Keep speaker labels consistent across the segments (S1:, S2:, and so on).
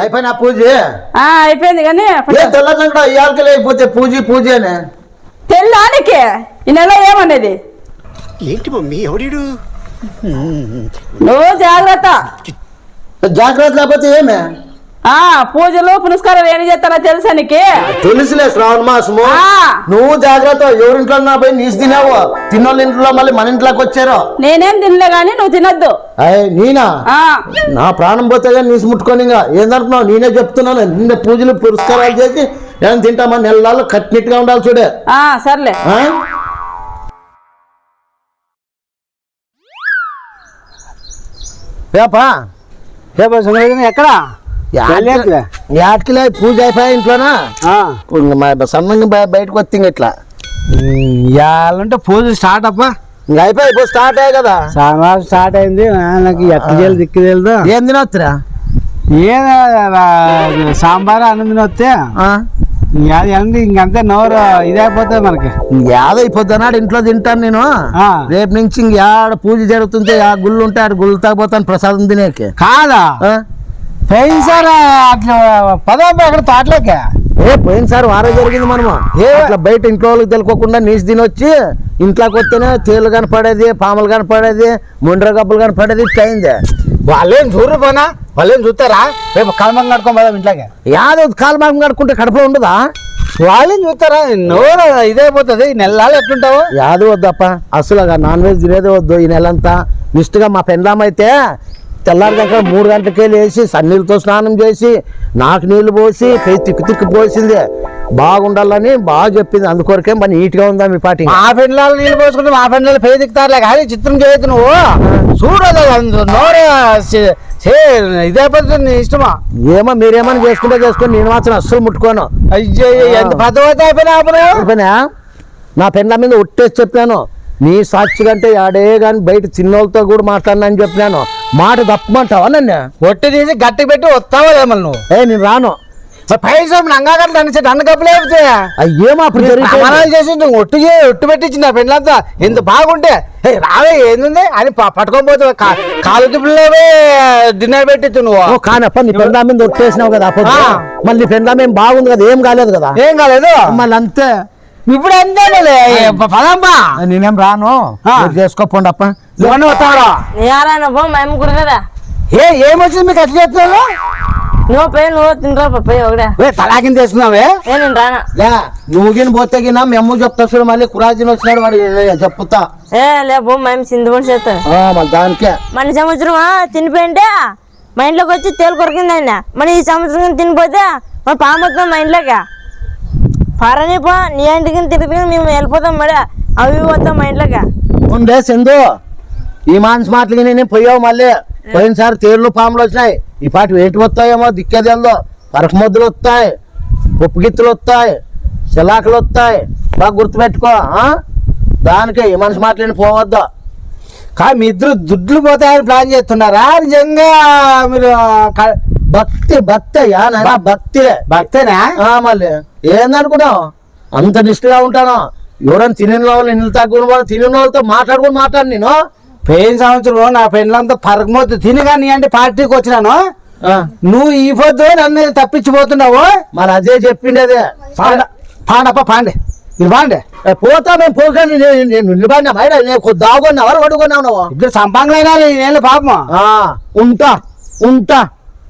S1: అయిపోయినా పూజ?
S2: ఆ, అయిపోయింది కానీ
S1: తెల్లగా ఇవాళకి లేకపోతే పూజ పూజ అని?
S2: తెల్లానికి ఈ నెల ఏమనేది?
S3: ఏంటి మమ్మీ ఎవడీడు?
S2: నువ్వు జాగ్రత్త.
S1: జాగ్రత్త లేకపోతే ఏమే?
S2: ఆ పూజలు పునస్కారాలు ఏం చేస్తానో తెలుసా నీకు?
S1: తెలుసులే శ్రావణ మాసము. నువ్వు జాగ్రత్త ఎవరింట్లో నా పోయి నీసు తినావు. తిన్నోళ్ళ ఇంట్లో మళ్ళీ మన ఇంట్లోకి వచ్చారు.
S2: నేనేం తినలే గాని నువ్వు తినొద్దు.
S1: అయ్య నేనా? నా ప్రాణం పోతే కానీ నీసు ముట్టుకొని ఇంకా ఏందనుకున్నావు నేనే చెప్తున్నాను. నిన్న పూజలు పురస్కారాలు చేసి ఏం తింటామా? నెలలు కట్టినట్టుగా ఉండాలి చూడే.
S2: ఆ సర్లే.
S1: ఆ? ఏపా?
S4: ఎక్కడ?
S1: యాటికిలే పూజ అయిపోయా ఇంట్లోనా? సన్నంగా బయ- బయటకు వస్తే ఇంక ఇట్లా
S4: ఇవాళంటే పూజ స్టార్ట్ అప్ప.
S1: ఇంక అయిపోయి ఇప్పుడు స్టార్ట్ అయ్యాయి కదా.
S4: సామాన్ స్టార్ట్ అయింది నాకు చేయాలి దిక్కు తెలియదు
S1: ఏం తినొచ్చురా
S4: ఏం సాంబార్ అన్నం తినొస్తే ఏంటి ఇంకంతే నోరు ఇదైపోతుంది మనకి.
S1: యాదైపోతున్నాడు ఇంట్లో తింటాను నేను.
S4: ఆ.
S1: రేపు నుంచి ఇంక యాడ పూజ జరుగుతుంటే ఆ గుళ్ళు ఉంటే ఆడ గుళ్ళు తాగిపోతాను ప్రసాదం తినేకి.
S4: కాదా? పోయినసారి అట్లా పదమ్మ అక్కడ తోటలోకి.
S1: ఏ పోయినసారి వారం జరిగింది మనము. ఏ? అట్లా బయట ఇంట్లో వాళ్ళకి తెలుకోకుండా నీసు తినొచ్చి ఇంట్లోకి వస్తేనే తేలు కనపడేది పాములు కనపడేది ముండ్ర గబ్బులు కనపడేది అయింది.
S4: వాళ్ళేం చూడరు పోనా? వాళ్ళేం చూస్తారా? రేపు కలమం పోదాం ఇంట్లోకి.
S1: యాదో కాలమాగం కడుకుంటే కడుపులో ఉండదా?
S4: వాళ్ళేం చూస్తారా? నోరు ఇదైపోతుంది నెలలు ఎట్లుంటావు?
S1: యాదో వద్దప్ప. అసలు నాన్ వెజ్ తినేది వద్దు ఈ నెలంతా. నిష్ఠగా మా తెల్లారి దగ్గర మూడు గంటలకే లేచి సన్నీళ్ళతో స్నానం చేసి నాకు నీళ్ళు పోసి తిక్కు తిక్కు పోసింది. బాగుండాలని బాగా చెప్పింది. అందుకొరకే మరి నీట్గా ఉందా మీ పాటి
S4: మా పెండ్లాలు నీళ్ళు పోసుకుంటే మా పెండ్లాలు పై దిక్కుతారులే కానీ చిత్రం చేయొద్దు నువ్వు. చూడదు అందు నోరు చే- చే- ఇదైపోతుంది నీ ఇష్టమా?
S1: ఏమో మీరేమని చేసుకుంటే చేసుకొని నేను మాత్రం అస్సలు ముట్టుకోను.
S4: అయ్యో ఎంత అప్పుడు?
S1: అయిపోయినా? నా పెండ్ల మీద ఒట్టేసి చెప్పాను నీ సాక్షి కంటే ఆడే కానీ బయట చిన్నోళ్ళతో కూడా మాట్లాడినా అని చెప్పినాను. మాట తప్పమంటావా నన్ను?
S4: ఒట్టి తీసి గట్టి పెట్టి వస్తావా ఏమన్నా నువ్వు?
S1: ఏ నేను రాను.
S4: పైసా అనిసి నన్ను కప్పులేకపోతే
S1: అయ్యేమో అప్పుడు.
S4: ప్రమాణాలు చేసి నువ్వు ఒట్టు చే- ఒట్టు పెట్టించి నా పెండ్లంతా. ఎంత బాగుంటే "ఏయ్, రావే ఏంది అని ప- పట్టుకోకపోతే కా- కాలు టిప్పులేవే డిన్నర్ పెట్టించు నువ్వు.
S1: కానప్ప నీ పెండ్లా మీద ఒట్టేసినావు కదా. మళ్ళీ ఏం బాగుంది కదా ఏం కాలేదు కదా.
S4: ఏం కాలేదు?
S1: మళ్ళీ అంతే.
S4: ఇప్పుడు అంతేలే పదంబా.
S1: నేనేం రాను.
S4: ఆ.
S1: మీరు చేసుకోపోండి అప్ప.
S4: ఇవన్నీ వస్తావా
S2: యారాయన బో మేము కూడా
S4: ఏ ఏమొచ్చింది మీకు అట్లా చేస్తున్నావు?
S2: నువ్వు పోయి నువ్వు తినరా పోయి
S4: చేస్తున్నావే?
S2: ఏ నేను రానా?
S1: లే నువ్వు గిన పోతే గిన మేము చెప్తా చూడు మళ్ళీ కురాజీని వచ్చినాడు వాడు చెప్తా
S2: ఏ లే బో మేము సింధుమని చేస్తాను
S1: ఆ, మళ్ళీ దానికే.
S2: మన సంవత్సరం తినిపోయింటే మా ఇంట్లోకి వచ్చి తేలు కొరికింది ఆయన. మన ఈ సంవత్సరం తినిపోతే మన పాము మా ఇంట్లోకి. పరని పో నీ ఇంటికి తిరిగి మేము వెళ్ళిపోతాం మరి అవి వస్తాం మా ఇంట్లోకి.
S1: ఉండే సింధు ఈ మాన్స్ మాటలకి నేను పోయావు మళ్ళీ? పోయినసారి తేళ్ళు పాములు వచ్చినాయి. ఈ పాటి ఏంటి వస్తాయేమో దిక్కేదేందో పరక ముద్దలు వస్తాయి ఉప్పు గిత్తులు వస్తాయి శిలాకులు వస్తాయి. బాగా గుర్తుపెట్టుకో? దానికే ఈ మనిషి మాటలని పోవద్దు.
S4: కానీ మీ ఇద్దరు దుడ్లు పోతాయని ప్లాన్ చేస్తున్నారా? నిజంగా మీరు
S1: భక్తి భక్తి అయ్యా నాయనా, భక్తి.
S4: భక్తేనా?
S1: ఆ, మళ్ళీ. ఏందనుకున్నావు? అంత నిష్ఠగా ఉంటాను? ఎవరైనా తినిన వాళ్ళు ఇల్లు తగ్గిన వాళ్ళు తినిన వాళ్ళతో మాట్లాడుకుని మాట్లాడు నేను.
S4: పోయిన సంవత్సరం నా పెండ్లంతా పరగమోతు తిని కానీ అంటే పార్టీకి వచ్చినాను. నువ్వు ఈ పొద్దు నన్ను తప్పించిపోతున్నావు.
S1: మరి అదే చెప్పిండేదే
S4: పాండ పాండప్ప పాండే.
S1: ఏ, పోతా మేము పోకండి నిలబడినా బయట నేను దాగున్నా ఎవరు పడుకున్నావు నువ్వు?
S4: ఇద్దరు సంపంగులైనా నేను పాపం.
S1: ఉంటా ఉంటా.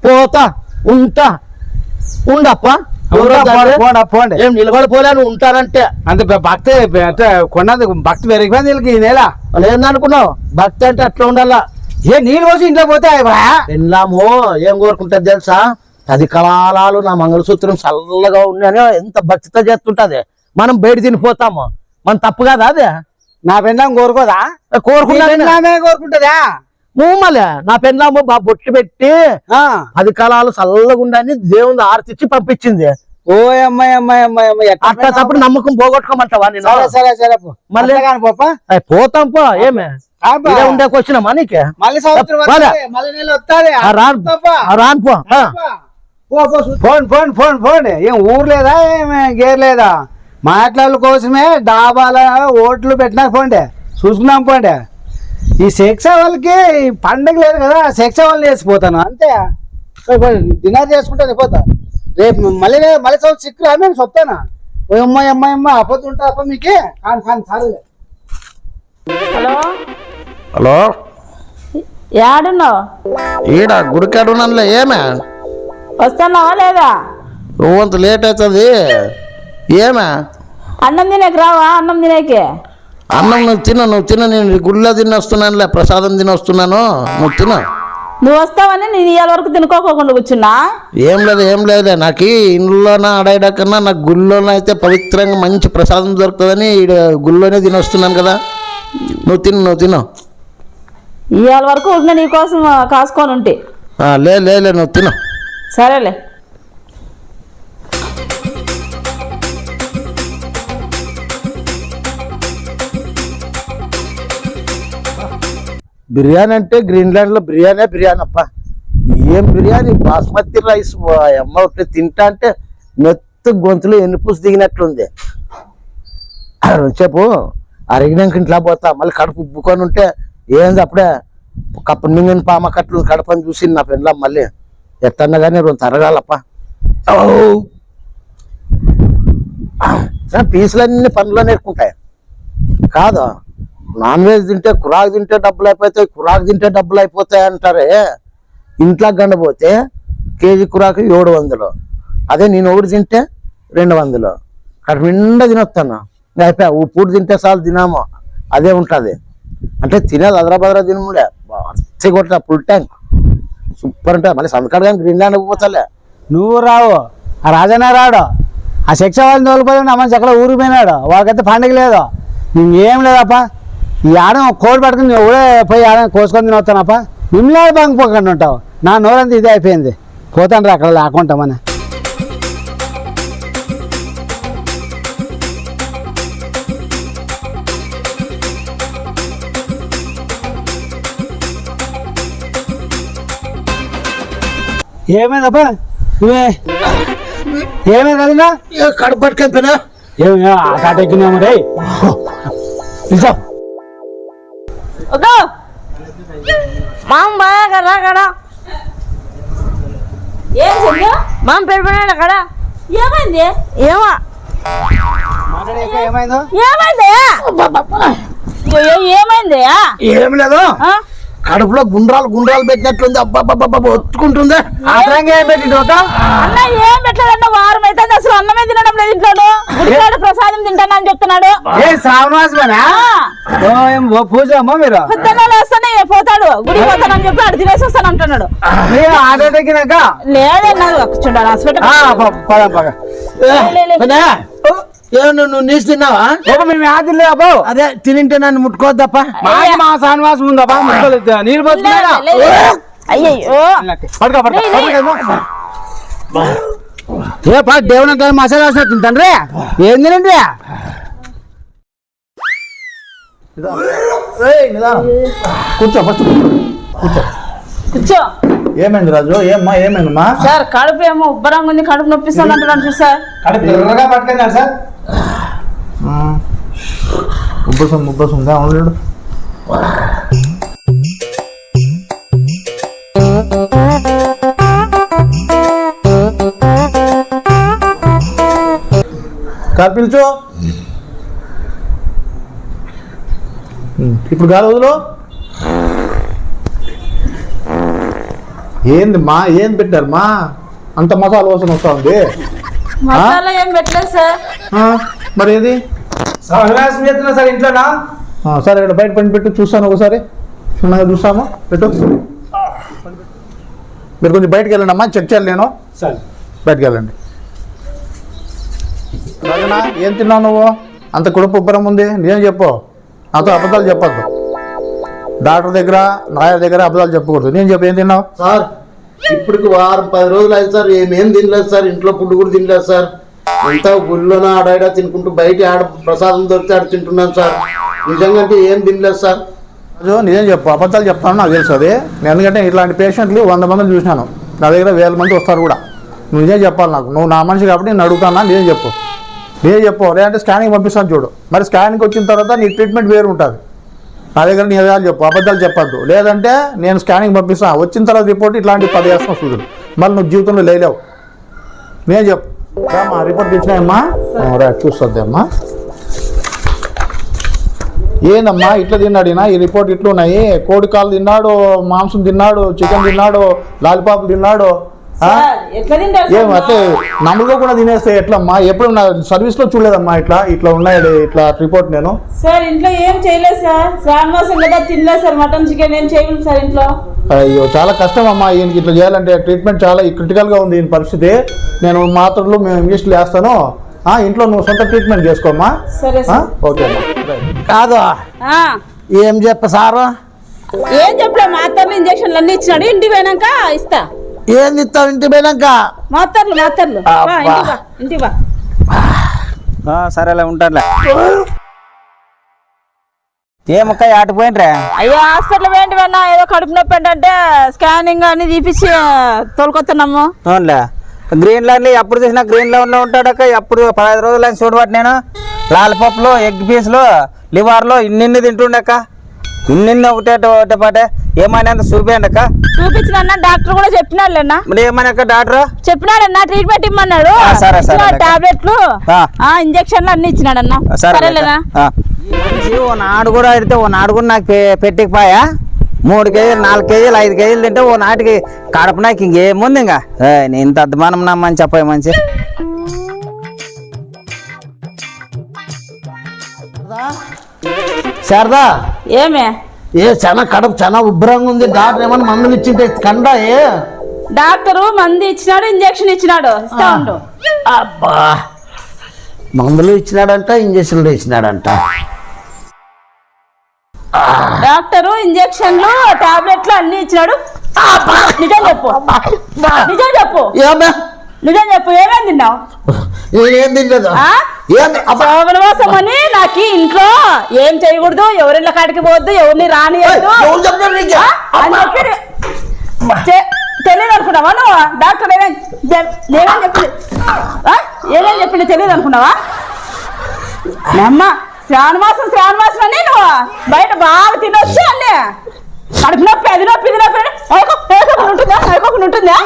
S1: పోతా ఉంటా. ఉండప్ప?
S4: పోండి.
S1: ఏం నిలబడిపోలేను ఉంటానంటే.
S4: అంత భక్తి అంటే కొన్నది భక్తి పెరిగిపోయింది వీళ్ళకి ఈ నెల.
S1: వాళ్ళు ఏందనుకున్నావు భక్తి అంటే అట్లా ఉండాలా?
S4: ఏ నీళ్ళు పోసి ఇంట్లో పోతే?
S1: పెళ్ళాము ఏం కోరుకుంటుంది తెలుసా? పది కాలాలు నా మంగళసూత్రం చల్లగా ఉన్నాను ఎంత భక్తితో చేస్తుంటది. మనం బయట తినిపోతాము మన తప్పు కాదా అదే?
S4: నా పెండ్లం కోరుకోదా? పెండ్లామే కోరుకుంటుందా?
S1: మూమలే. నా పెళ్ళాము బా బొట్టు పెట్టి
S4: ఆ.
S1: పది కాలాలు చల్లగా ఉండని దేవుని ఆర్తిచ్చి పంపించింది.
S4: ఓ అమ్మాయి అమ్మాయి అమ్మాయి అమ్మాయి
S1: అట్లా తప్పుడు నమ్మకం పోగొట్టుకోమంటావా
S4: సరే సరే సరే.
S1: మళ్ళీ- పోతాం పో ఏమే? ఉండేకి వచ్చినామా నీకే?
S4: మళ్ళీ
S1: రాను. పో.
S4: Phone phone phone phone. ఏం ఊరు లేదా ఏం గేర్ లేదా? మాట్లాడల కోసమే డాబాల ఓట్లు పెట్టినా పోండి చూసుకున్నాం పోండి ఈ శిక్ష వాళ్ళకి పండగ లేదు కదా శిక్ష వాళ్ళు వేసిపోతాను అంతే. డిన్నర్ చేసుకుంటాను పోతా రేపు మళ్ళీ మళ్ళీ సంవత్సరం చిక్కు రా మేము చెప్తానా ఓ అమ్మాయి అమ్మాయి అమ్మ అప్పటి ఉంటా అప్ప మీకే. కాని కాని చాలు
S2: హలో?
S1: హలో?
S2: ఏడున్నావు?
S1: ఈడ ఏమే?
S2: వస్తున్నావా లేదా?
S1: నువ్వంత లేట్ అవుతుంది ఏమే?
S2: అన్నం తినేకి రావా అన్నం తినేకి?
S1: అన్నం నువ్వు తిన నువ్వు తిన నేను గుళ్ళో తిని వస్తున్నానులే ప్రసాదం తిని వస్తున్నాను నువ్వు తిన.
S2: నువ్వు వస్తావని నేను ఇవాళ వరకు తినుకోకుండా కూర్చున్నా?
S1: ఏం లేదు ఏం లేదులే. నాకు ఇంట్లోన ఆడాడ కన్నా నాకు గుళ్ళోన అయితే పవిత్రంగా మంచి ప్రసాదం దొరుకుతుందని ఈడ గుళ్ళోనే తిని వస్తున్నాను కదా. నువ్వు తిను నువ్వు తిను.
S2: ఇవాళ వరకు ఉన్న నీ కోసం కాసుకొని ఉంటే.
S1: లే లే, నువ్వు తిను.
S2: సరేలే.
S1: బిర్యానీ అంటే గ్రీన్లాండ్లో బిర్యానీ బిర్యానీ అప్ప ఏం బిర్యానీ? బాస్మతి రైస్ అమ్మ ఒకటి తింటా అంటే మెత్త గొంతులో ఎన్నిపూసి దిగినట్లుంది. చెప్పు అరిగినాక ఇంట్లో పోతా మళ్ళీ కడుపు ఉబ్బుకొని ఉంటే ఏంది అప్పుడే కప్పు మింగిన పామ కట్లు కడపని చూసి నా పెళ్ళం మళ్ళీ ఎత్తన్నా కానీ రెండు తరగాలప్ప. పీసులన్నీ పనులు నేర్చుకుంటాయి కాదు నాన్ వెజ్ తింటే కురాకు తింటే డబ్బులు అయిపోతాయి కురాకు తింటే డబ్బులు అయిపోతాయి అంటారే? ఇంట్లో గండపోతే కేజీ కురాకు ఏడు వందలు. అదే నేను ఒకటి తింటే రెండు వందలు. కడుపు నిండా తినొస్తాను ఇంకా అయిపోయా పూట తింటే చాలు తినాము. అదే ఉంటుంది. అంటే తినేది అదరాబదరా తినములే. అచ్చే కొట్టిన ఫుల్ ట్యాంక్. సూపర్ ఉంటుంది. మళ్ళీ సంతకాడు కానీ గ్రీన్లాండ్ పోతాలే.
S4: నువ్వు రావు. ఆ రాజన్న రాడు. ఆ శిక్ష వాళ్ళని తోలిపోయి నా మనిషి ఎక్కడ ఊరిపోయినాడు వాళ్ళకైతే పండగ లేదు. ఇంకేం లేదప్పా? ఈ ఆడం కోడి పట్టుకుని ఎవడే పోయి ఆడం కోసుకొని తినొస్తానప్ప? మిమ్మల్ని బంగిపోకుండా ఉంటావు. నా నోరంతా ఇదే అయిపోయింది. పోతాను రా అక్కడ లేకుండా మన ఏమైందప్ప? నువ్వే? ఏమైంది అదినా?
S1: కడుపు పట్టుకొని పోయినా
S4: ఏమి ఆట ఎక్కినాము రే పిలిచావు
S2: ఓకే మామ బాగా కదా కదా ఏం చెయ్యా మామ పెరిపోయినాడు అక్కడ. ఏమైంది? ఏమో.
S4: ఏమైందో?
S2: ఏమైంది?
S1: ఏం లేదు.
S2: ఆ?
S1: కడుపులో గుండ్రాలు గుండ్రాలు పెట్టినట్లుంది అబ్బాబ్బాబ్బా ఒత్తుకుంటుంది.
S4: ఆటంగా ఏం పెట్టి ఒక
S2: అన్న ఏం పెట్టలేదన్న వారం అయితే అసలు అన్నమే తినడం లేదు ఇంట్లో గుడికాడు ప్రసాదం తింటానని చెప్తున్నాడు.
S4: ఏ పూజ అమ్మా మీరు?
S2: పొద్దున్న లేస్తానే పోతాడు. గుడికి పోతానని చెప్పి అటు తినేసి వస్తాను అంటున్నాడు.
S4: ఆట తగ్గినాక
S2: లేదన్నా చూడండి హాస్పిటల్.
S4: పద పద.
S1: నువ్వు నువ్వు నీసు తిన్నావా?
S4: మేము ఆది లేబో
S1: అదే తినింటే నన్ను ముట్టుకోవద్దప్ప.
S4: మా శ్రావణమాసం ఉందప్పా ముక్కలు నీళ్ళు పోతున్నాడా పడుకో పడుకో. ఏ పా దేవుని అంతా మసాలా వేసినట్టు తండ్రి ఏం తినండి
S5: కూర్చో ఫస్ట్
S2: కూర్చో.
S5: ఏమైంది రాజు? ఏమ్మా ఏమైందమ్మా?
S2: సార్ కడుపు ఏమో ఉబ్బరంగా ఉంది కడుపు నొప్పిస్తుంది అంటున్నాను చూడు సార్.
S4: కడుపు ఎర్రగా పట్టుకున్నాడు సార్.
S5: ఉబ్బసం ఉబ్బసం ఉందా అవును కారు పిలుచు? ఉమ్, ఇప్పుడు గాలి వదులు. ఏంది మా ఏం పెట్టారు మా? అంత మసాలా వాసన వస్తా ఉంది.
S2: మసాలా ఏం పెట్టలేదు సార్.
S5: మరి ఏది
S4: చేస్తున్నా సార్ ఇంట్లోనా?
S5: సరే ఇక్కడ బయట పని పెట్టు చూస్తాను ఒకసారి. క్షుణ్ణంగా చూస్తాము. పెట్టు. మీరు కొంచెం బయటకు వెళ్ళండి అమ్మా చెక్ చేయాలి నేను.
S4: సార్.
S5: బయటకు వెళ్ళండి. రాజనా ఏం తిన్నావు నువ్వు? అంత కుడుపు ఉబ్బరం ఉంది. నిజం చెప్పు. నాతో అబద్ధాలు చెప్పొద్దు డాక్టర్ దగ్గర నాయర్ దగ్గర అబద్ధాలు చెప్పకూడదు. నేను చెప్పు ఏం తిన్నావు?
S1: సార్ ఇప్పటికి వారం పది రోజులు అయింది సార్. ఏమేం తినలేదు సార్? ఇంట్లో ఫుడ్ కూడా తినలేదు సార్. అంతా గుళ్ళోన ఆడాడ తినుకుంటూ బయట ఆడ ప్రసాదం దొరికితే ఆడ తింటున్నాను సార్. నిజంగా అంటే ఏం తినలేదు సార్.
S5: రాజు నిజం చెప్పు అబద్ధాలు చెప్తాను నాకు తెలుసు అది. నేను ఎందుకంటే ఇట్లాంటి పేషెంట్లు వంద మందిని చూసినాను. నా దగ్గర వేల మంది వస్తారు కూడా. నువ్వు నిజం చెప్పాలి నాకు. నువ్వు నా మనిషి కాబట్టి నేను అడుగుతానా నిజం చెప్పు. నిజం చెప్పు. లేదంటే స్కానింగ్ పంపిస్తాను చూడు. మరి స్కానింగ్ వచ్చిన తర్వాత నీ ట్రీట్మెంట్ వేరు ఉంటుంది. నా దగ్గర నిజాలు చెప్పు. అబద్ధాలు చెప్పొద్దు. లేదంటే నేను స్కానింగ్ పంపిస్తాను. వచ్చిన తర్వాత రిపోర్ట్ ఇట్లాంటి పది వేస్తాను చూడు. మళ్ళీ నువ్వు జీవితంలో లేలేవు నేను చెప్పు. రామ్మా రిపోర్ట్ తెచ్చినాయమ్మా? రా చూస్తుంది అమ్మా ఏందమ్మా ఇట్లా తిన్నాడు ఈయన? ఈ రిపోర్ట్ ఇట్లా ఉన్నాయి కోడి కాలు తిన్నాడు మాంసం తిన్నాడు చికెన్ తిన్నాడు లాలిపాప్ తిన్నాడు. ఏం అట్లే కూడా తినేస్తే ఎట్లమ్మా? ఎప్పుడు నా సర్వీస్లో చూడలేదమ్మా ఇట్లా ఇట్లా ఉన్నాయి ఇట్లా రిపోర్ట్ నేను.
S6: సార్ ఇంట్లో ఏం చేయలేదు సార్. శ్రావణమాసం కదా తినలేదు సార్. మటన్ చికెన్ ఏం చేయలేదు సార్ ఇంట్లో.
S5: అయ్యో చాలా కష్టం అమ్మా ఈయనకి ఇట్లా చేయాలంటే. ట్రీట్మెంట్ చాలా క్రిటికల్గా ఉంది ఈయన పరిస్థితి. నేను మాత్రలు మేము ఇంగ్లీష్లో వేస్తాను ఆ, ఇంట్లో నువ్వు సొంత ట్రీట్మెంట్ చేసుకోమ్మా.
S6: సరే
S5: ఆ?
S6: సార్.
S5: ఓకే.
S1: కాదు.
S6: ఆ,
S1: ఏం చెప్ప సారు?
S6: ఏం చెప్పలే మాత్రలు ఇంజక్షన్లు అన్ని ఇచ్చినాడు. ఇంటికి పోయినాక ఇస్తా.
S1: ఏంది ఇస్తావు ఇంటి పోయినాక?
S6: మాత్రలు మాత్రలు. వా
S7: సరేలే ఉంటానులే. ఏమక్క ఆటిపోయినరా
S6: అయ్యో హాస్పిటల్ ఏంటి వెన్నా ఏదో కడుపు నొప్పి అంటే స్కానింగ్ అని తీపిచ్చి తోలుకొస్తున్నాము
S7: అవునులే. గ్రీన్ లైన్ ఎప్పుడు చూసినా గ్రీన్ లైన్లో ఉంటాడక్క ఎప్పుడు పదహైదు రోజులు చూడబట్టి నేను లాలిపప్పులు ఎగ్ పీస్లు లివర్లు ఇన్నిన్ని తింటుండక్క ఇన్నిన్ని ఒకటే ఒకటే పాటే. ఏమైనా చూపించండి అక్క
S6: చూపించిన డాక్టర్ కూడా చెప్పినాడులేనా
S7: మరి ఏమైనా డాక్టర్?
S6: చెప్పినాడన్నా ట్రీట్మెంట్ ఇమ్మన్నాడు. టాబ్లెట్లు
S7: ఆ.
S6: ఇంజక్షన్లు అన్ని ఇచ్చినాడన్నా.
S7: సరే
S6: సరేలేనా?
S7: ఓ నాడు కూడా అడిగితే ఓ నాడు కూడా నాకు పెట్టిపోయా మూడు కేజీలు నాలుగు కేజీలు ఐదు కేజీలు తింటే ఓ నాటికి కడప నాకు ఇంకేముంది ఇంకా? నేను ఇంత అద్మానం నమ్మని చెప్పాయి మంచి.
S1: శారదా
S6: ఏమే?
S1: ఏ చాలా కడుపు చాలా ఉబ్బరంగా ఉంది. డాక్టర్ ఏమన్నా మందులు ఇచ్చింటే కండా ఏ?
S6: డాక్టరు మంది ఇచ్చినాడు ఇంజక్షన్ ఇచ్చినాడు.
S1: అబ్బా మందులు ఇచ్చినాడంట ఇంజక్షన్లు ఇచ్చినాడంట.
S6: డాక్టరు ఇంజక్షన్లు టాబ్లెట్లు అన్ని ఇచ్చినాడు. నిజం చెప్పు. నిజం చెప్పు.
S1: ఏమే?
S6: నిజం చెప్పు ఏమేం తిన్నావు?
S1: ఏం తినలేదు
S6: శ్రావణమాసం అని నాకు ఇంట్లో ఏం చేయకూడదు ఎవరిళ్ళ కాడికి పోవద్దు ఎవరిని రానియద్దు? అని చెప్పి తెలియదు అనుకున్నావా నువ్వు? డాక్టర్ ఏమేం చెప్- ఏమేం చెప్పింది ఆ? ఏమేం చెప్పింది తెలియదు అనుకున్నావా? అమ్మ! శ్రావణమాసం శ్రావణమాసం అని నువ్వు బయట బాగా తినొచ్చు అన్నీ. కడుపు నొప్పి అది నొప్పి ఇది నొప్పి ఉంటుందా? అయిపోకుండా ఉంటుందా?